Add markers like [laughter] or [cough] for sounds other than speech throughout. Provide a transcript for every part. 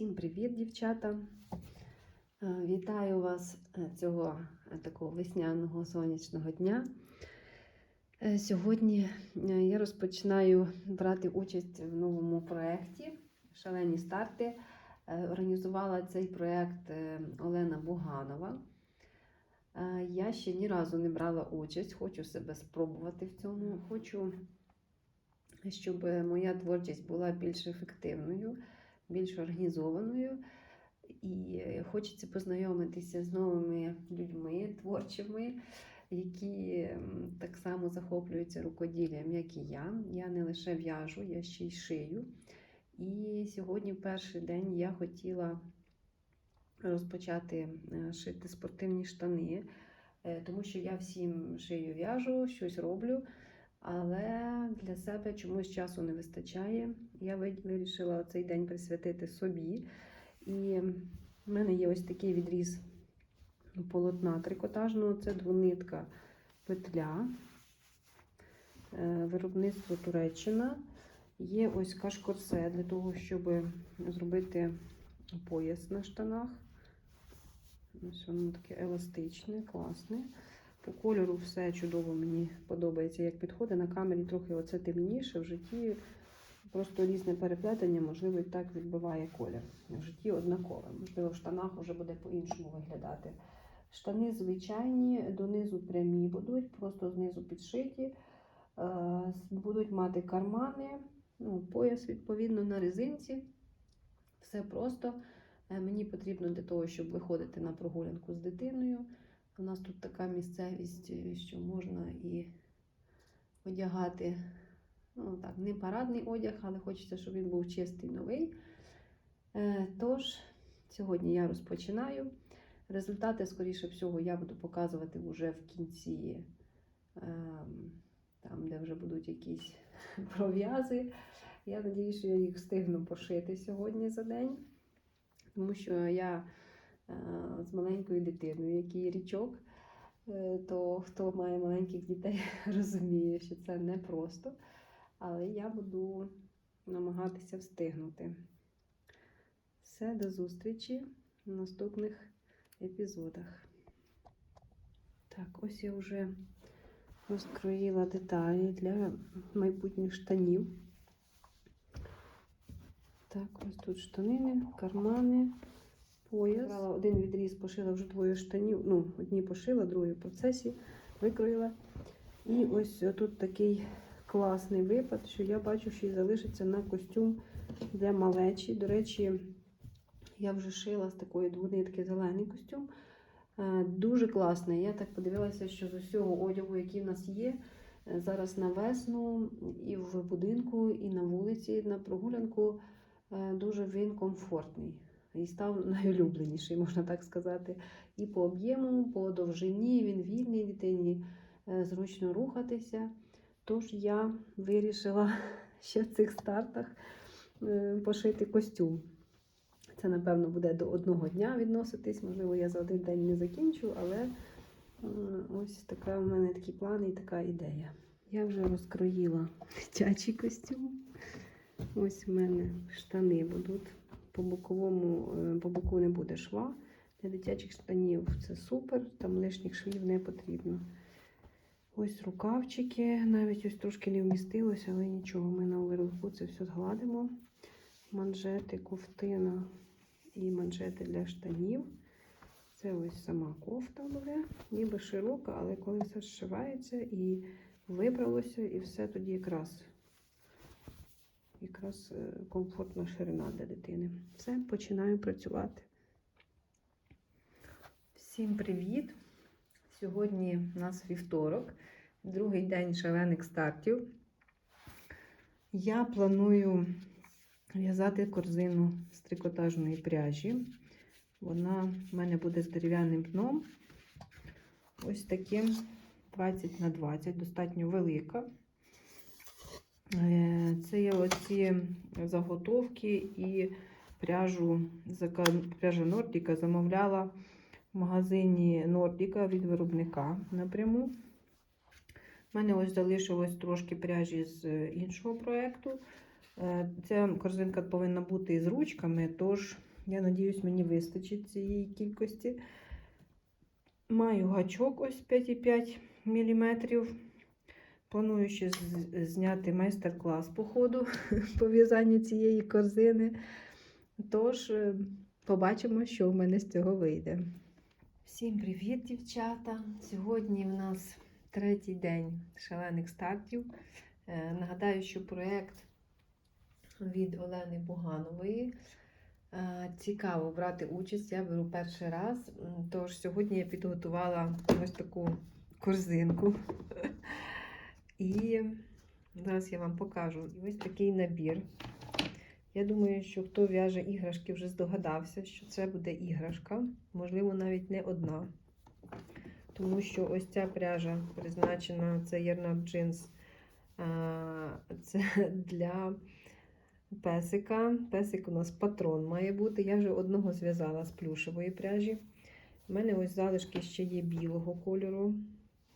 Всім привіт, дівчата! Е, Вітаю вас е, цього е, такого весняного сонячного дня. Сьогодні я розпочинаю брати участь в новому проєкті Шалені старти. Організувала цей проєкт Олена Буганова. Я ще ні разу не брала участь, хочу себе спробувати в цьому. Хочу, щоб моя творчість була більш ефективною більш організованою. І хочеться познайомитися з новими людьми, творчими, які так само захоплюються рукоділлям, як і я. Я не лише в'яжу, я ще й шию. І сьогодні, в перший день, я хотіла розпочати е, шити спортивні штани, е, тому що я всім шию в'яжу, щось роблю. Але для себе чомусь часу не вистачає. Я вирішила цей день присвятити собі. І в мене є ось такий відріз полотна трикотажного. Це двонитка петля, Е, виробництво Туреччина. Є ось кашкорсе для того, щоб зробити пояс на штанах. Ось воно таке еластичне, класне. По кольору все чудово мені подобається, як підходить. На камері трохи оце темніше, в житті просто різне переплетення, можливо, і так відбиває колір. В житті однакове. Можливо, в штанах вже буде по-іншому виглядати. Штани звичайні, донизу прямі будуть, просто знизу підшиті. Е, Будуть мати кармани, ну, пояс, відповідно, на резинці. Все просто. Е, Мені потрібно для того, щоб виходити на прогулянку з дитиною. У нас тут така місцевість, е, що можна і одягати, ну так, не парадний одяг, але хочеться, щоб він був чистий новий. Е, Тож, сьогодні я розпочинаю. Результати, скоріше всього, я буду показувати вже в кінці, ем, там, де вже будуть якісь [laughs] пров'язи. Я сподіваюся, що я їх встигну пошити сьогодні за день, тому що я з маленькою дитиною, який річок, е, то хто має маленьких дітей, [laughs] розуміє, що це непросто. Але я буду намагатися встигнути. Все, до зустрічі в наступних епізодах. Так, ось я вже розкроїла деталі для майбутніх штанів. Так, ось тут штанини, кармани, пояс. Брала один відріз, пошила вже двоє штанів. Ну, одні пошила, другі в процесі викроїла. І ось тут такий класний випад, що я бачу, що й залишиться на костюм для малечі. До речі, я вже шила з такої двонитки зелений костюм. Е, Дуже класний. Я так подивилася, що з усього одягу, який в нас є, е, зараз на весну, і в будинку, і на вулиці, на прогулянку, е, дуже він комфортний. І став найулюбленіший, можна так сказати. І по об'єму, по довжині він вільний дитині, е, зручно рухатися. Тож я вирішила [laughs] ще в цих стартах е, пошити костюм. Це, напевно, буде до одного дня відноситись. Можливо, я за один день не закінчу, але ось така у мене такі плани і така ідея. Я вже розкроїла [laughs] дитячий костюм. Ось у мене штани будуть. По боковому, е, по боку не буде шва. Для дитячих штанів це супер, там лишніх швів не потрібно. Ось рукавчики, навіть ось трошки не вмістилося, але нічого, ми на оверху це все згладимо. Манжети, ковтина і манжети для штанів. Це ось сама кофта буде, ніби широка, але коли все зшивається і вибралося, і все тоді якраз, якраз е, комфортна ширина для дитини. Все, починаю працювати. Всім привіт! Сьогодні у нас вівторок, другий день шалених стартів. Я планую в'язати корзину з трикотажної пряжі. Вона в мене буде з дерев'яним дном. Ось таким 20 на 20, достатньо велика. Е, Це є оці заготовки і пряжу, пряжа Нордіка замовляла в магазині Нордіка від виробника напряму. У мене ось залишилось трошки пряжі з іншого проєкту. Е, Ця корзинка повинна бути з ручками, тож Я надіюсь, мені вистачить цієї кількості. Маю гачок ось 5,5 мм. Планую ще зняти майстер-клас по ходу [laughs] по в'язанню цієї корзини. Тож, е, побачимо, що в мене з цього вийде. Всім привіт, дівчата! Сьогодні в нас третій день шалених стартів. Е, Нагадаю, що проєкт від Олени Буганової. Е, Цікаво брати участь. Я беру перший раз. Тож сьогодні я підготувала ось таку корзинку. [laughs] І зараз я вам покажу І ось такий набір. Я думаю, що хто в'яже іграшки, вже здогадався, що це буде іграшка, можливо, навіть не одна. Тому що ось ця пряжа призначена, це Ярнард джинс. Це для песика. Песик у нас патрон має бути. Я вже одного зв'язала з плюшевої пряжі. У мене ось залишки ще є білого кольору.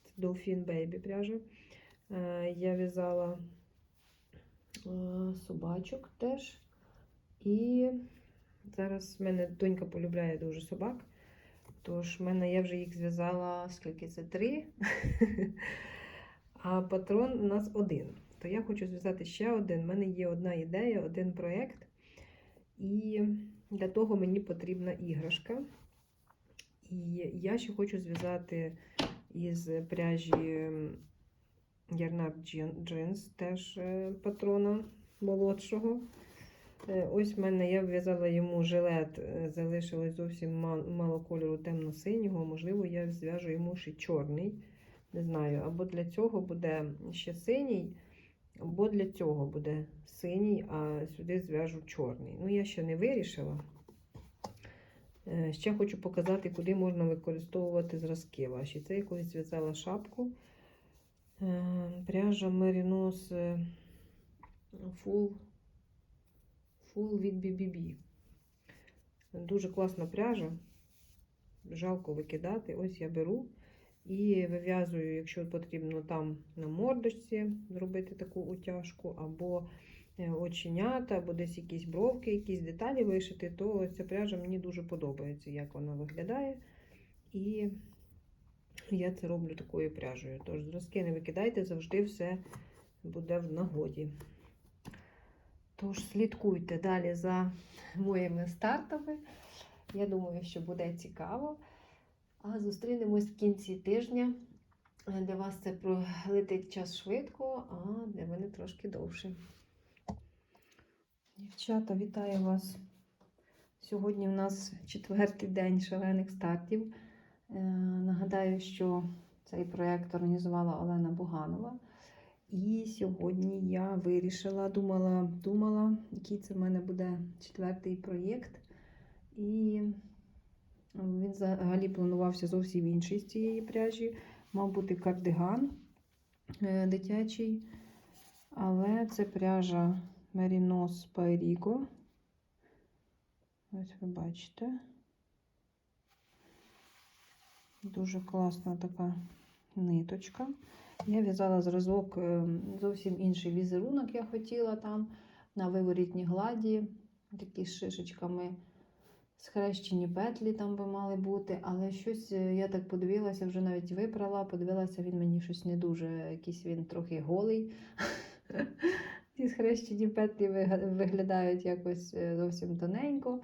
Це Dolphin Baby пряжа. Е, Я в'язала е, собачок теж. І зараз в мене донька полюбляє дуже собак. Тож в мене я вже їх зв'язала, скільки це три. [laughs] А патрон у нас один. То я хочу зв'язати ще один. У мене є одна ідея, один проєкт. І для того мені потрібна іграшка. І я ще хочу зв'язати із пряжі Ярнард Jeans, теж е, патрона молодшого. Е, Ось в мене я в'язала йому жилет, е, залишилось зовсім мало кольору темно-синього. Можливо, я зв'яжу йому ще чорний. Не знаю, або для цього буде ще синій, або для цього буде синій, а сюди зв'яжу чорний. Ну, я ще не вирішила. Ще хочу показати, куди можна використовувати зразки ваші. Це я колись зв'язала шапку. Е, Пряжа Merino Full, Full від BBB. Дуже класна пряжа. Жалко викидати. Ось я беру і вив'язую, якщо потрібно там на мордочці зробити таку утяжку, або е, оченята, або десь якісь бровки, якісь деталі вишити, то ця пряжа мені дуже подобається, як вона виглядає. І я це роблю такою пряжею. Тож зразки не викидайте, завжди все буде в нагоді. Тож слідкуйте далі за моїми стартами. Я думаю, що буде цікаво. А зустрінемось в кінці тижня. Для вас це пролетить час швидко, а для мене трошки довше. Дівчата, вітаю вас! Сьогодні в нас четвертий день шалених стартів. Е, Нагадаю, що цей проєкт організувала Олена Буганова. І сьогодні я вирішила, думала, думала, який це в мене буде четвертий проєкт. І він взагалі планувався зовсім інший з цієї пряжі. Мав бути кардиган е, дитячий. Але це пряжа Merino Spyrigo. Ось ви бачите. Дуже класна така ниточка. Я в'язала зразок е, зовсім інший візерунок, я хотіла там на виворітній гладі, такі з шишечками. Схрещені петлі там би мали бути, але щось е, я так подивилася, вже навіть випрала, подивилася, він мені щось не дуже, якийсь він трохи голий. [laughs] Ці схрещені петлі виглядають якось е, зовсім тоненько.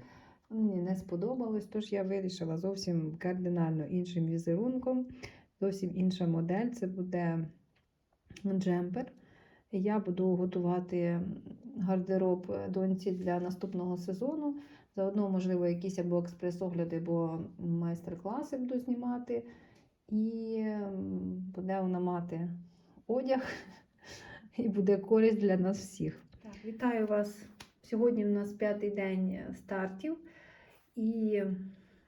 Мені не сподобалось, тож я вирішила зовсім кардинально іншим візерунком. Зовсім інша модель. Це буде джемпер. Я буду готувати гардероб доньці для наступного сезону. Заодно, можливо, якісь або експрес-огляди, або майстер-класи буду знімати. І буде вона мати одяг, і буде користь для нас всіх. Так, вітаю вас. Сьогодні у нас п'ятий день стартів. І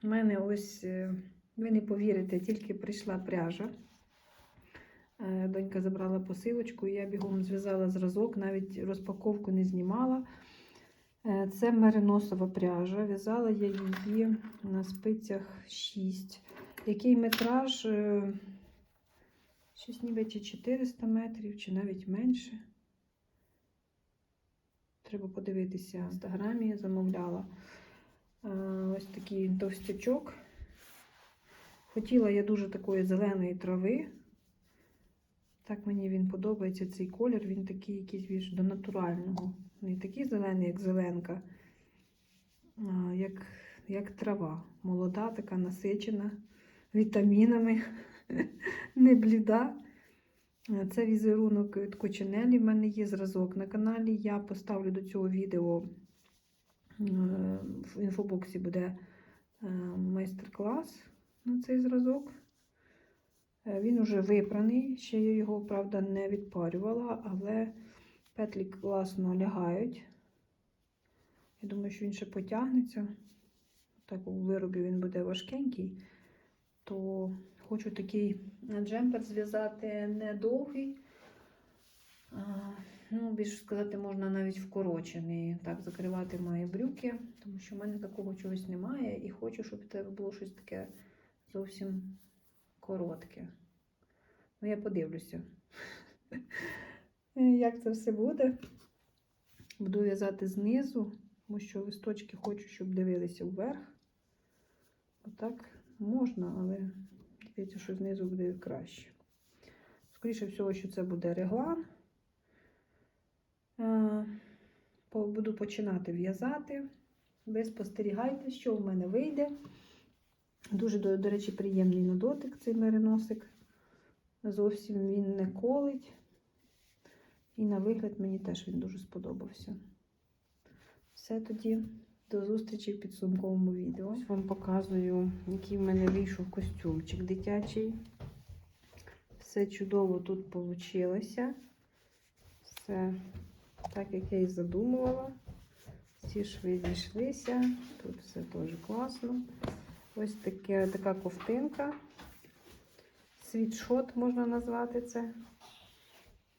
в мене ось, е, ви не повірите, тільки прийшла пряжа. Е, Донька забрала посилочку, і я бігом зв'язала зразок, навіть розпаковку не знімала. Е, Це мериносова пряжа. В'язала я її на спицях 6. Який метраж? Щось ніби чи 400 метрів, чи навіть менше. Треба подивитися в інстаграмі, я замовляла. Ось такий товстячок. Хотіла я дуже такої зеленої трави. Так мені він подобається цей колір. Він такий якийсь більш до натурального. Не такий зелений, як зеленка, а як, як трава. Молода, така насичена вітамінами, [laughs] не бліда. Це візерунок від Коченелі. В мене є зразок на каналі. Я поставлю до цього відео в інфобоксі буде е, майстер-клас на цей зразок. Е, Він уже випраний, ще я його, правда, не відпарювала, але петлі класно лягають. Я думаю, що він ще потягнеться. Так у виробі він буде важкенький, то хочу такий джемпер зв'язати недовгий. Ну, більше сказати, можна навіть вкорочений. Так, закривати мої брюки, тому що в мене такого чогось немає. І хочу, щоб це було щось таке зовсім коротке. Ну, я подивлюся, [laughs] як це все буде. Буду в'язати знизу, тому що листочки хочу, щоб дивилися вверх. Отак можна, але здається, що знизу буде краще. Скоріше всього, що це буде реглан. Буду починати в'язати. Ви спостерігайте, що в мене вийде. Дуже, до, до речі, приємний на дотик цей мериносик. Зовсім він не колить. І на вигляд мені теж він дуже сподобався. Все тоді, до зустрічі в підсумковому відео. Ось вам показую, який в мене вийшов костюмчик дитячий. Все чудово тут вийшло. Все так, як я і задумувала. Всі шви зійшлися. Тут все теж класно. Ось таке, така ковтинка. Світшот можна назвати це.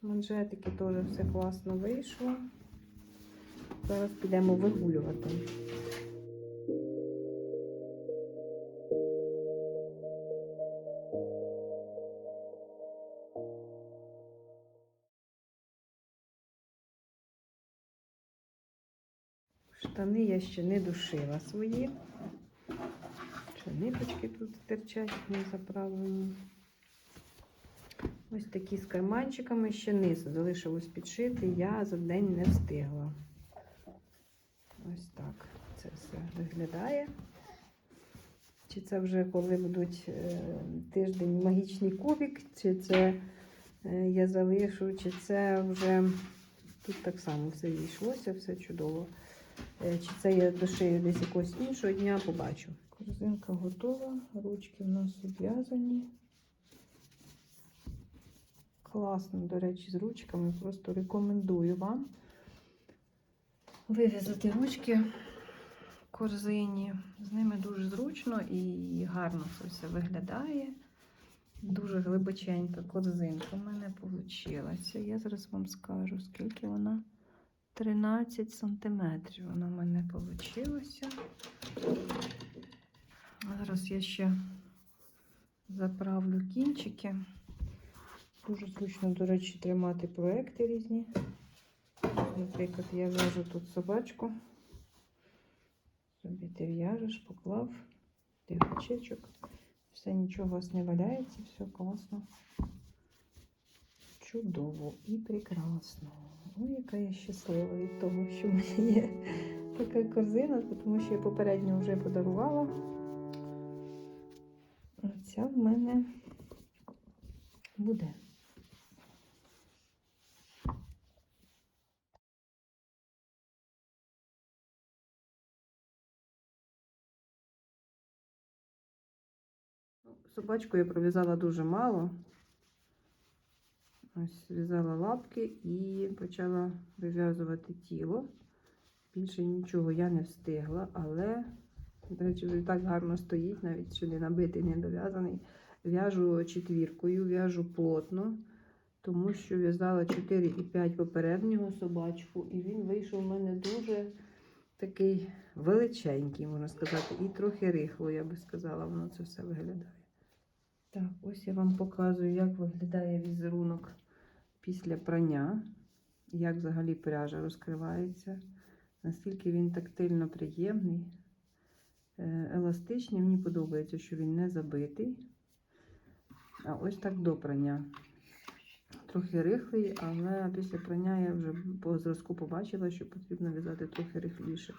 Манжетики теж все класно вийшло. Зараз підемо вигулювати. Штани я ще не душила свої. Ниточки тут стирчать, не заправлені. Ось такі з карманчиками ще низ залишилось підшити. Я за день не встигла. Ось так це все виглядає. Чи це вже коли будуть е, тиждень магічний кубик, чи це е, я залишу, чи це вже тут так само все зійшлося, все чудово. Е, Чи це я дошию десь якогось іншого дня, побачу. Корзинка готова, ручки в нас обв'язані. Класно, до речі, з ручками. Просто рекомендую вам вив'язати ручки в корзині. З ними дуже зручно і гарно це все виглядає. Дуже глибоченька корзинка в мене вийшла. Я зараз вам скажу, скільки вона. 13 сантиметрів вона в мене вийшла. Зараз я ще заправлю кінчики. Дуже зручно, до речі, тримати проекти різні. Наприклад, я в'яжу тут собачку. Собі ти в'яжеш, поклав, тигачечок. Все нічого у вас не валяється, все класно. Чудово і прекрасно. Ой, яка я щаслива від того, що в мене є така корзина, тому що я попередньо вже подарувала. А ця в мене буде. Ну, Собачку я пров'язала дуже мало. Ось зв'язала лапки і почала вив'язувати тіло. Більше нічого я не встигла, але, до речі, вже так гарно стоїть, навіть ще не набитий, не дов'язаний. В'яжу четвіркою, в'яжу плотно, тому що в'язала 4 і 5 попереднього собачку, і він вийшов у мене дуже такий величенький, можна сказати, і трохи рихло, я би сказала, воно це все виглядає. Так, ось я вам показую, як виглядає візерунок після прання, як взагалі пряжа розкривається, наскільки він тактильно приємний. е, еластичний. Мені подобається, що він не забитий. А ось так до прання. Трохи рихлий, але після прання я вже по зразку побачила, що потрібно в'язати трохи рихліше.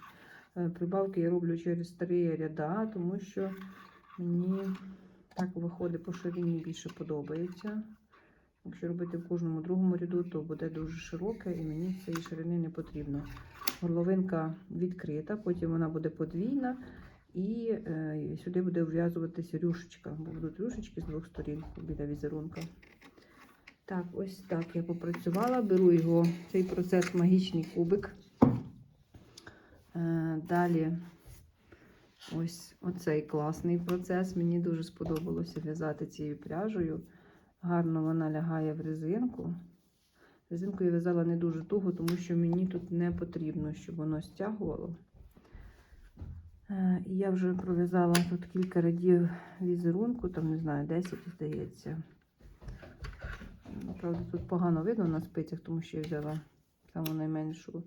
Е, Прибавки я роблю через три ряда, тому що мені так виходить по ширині більше подобається. Якщо робити в кожному другому ряду, то буде дуже широке і мені цієї ширини не потрібно. Горловинка відкрита, потім вона буде подвійна, і е, сюди буде вв'язуватися рюшечка, бо будуть рюшечки з двох сторін біля візерунка. Так, ось так я попрацювала. Беру його, цей процес магічний кубик. Е, далі ось оцей класний процес. Мені дуже сподобалося в'язати цією пряжею. Гарно вона лягає в резинку. Резинку я в'язала не дуже туго, тому що мені тут не потрібно, щоб воно стягувало. Е, я вже пров'язала тут кілька рядів візерунку, там не знаю, 10, здається. Правда, тут погано видно на спицях, тому що я взяла саму найменшу,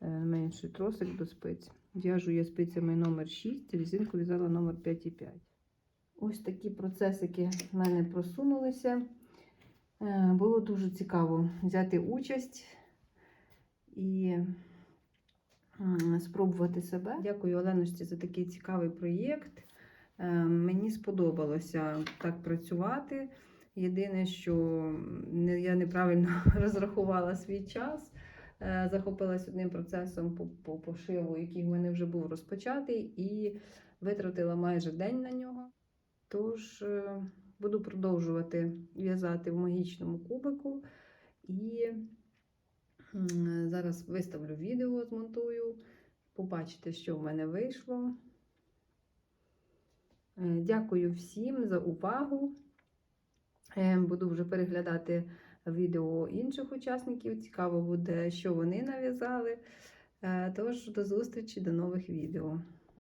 е, найменший тросик до спиць. В'яжу я спицями номер 6, резинку в'язала номер 5,5. Ось такі процесики в мене просунулися. Е, Було дуже цікаво взяти участь і спробувати себе. Дякую Оленочці за такий цікавий проєкт. Е, Мені сподобалося так працювати. Єдине, що я неправильно [laughs] розрахувала свій час. Е, Захопилась одним процесом по, по пошиву, який в мене вже був розпочатий, і витратила майже день на нього. Тож е, буду продовжувати в'язати в магічному кубику. І зараз виставлю відео, змонтую, побачите, що в мене вийшло. Е, Дякую всім за увагу. Е, Буду вже переглядати відео інших учасників. Цікаво буде, що вони нав'язали. Тож до зустрічі, до нових відео.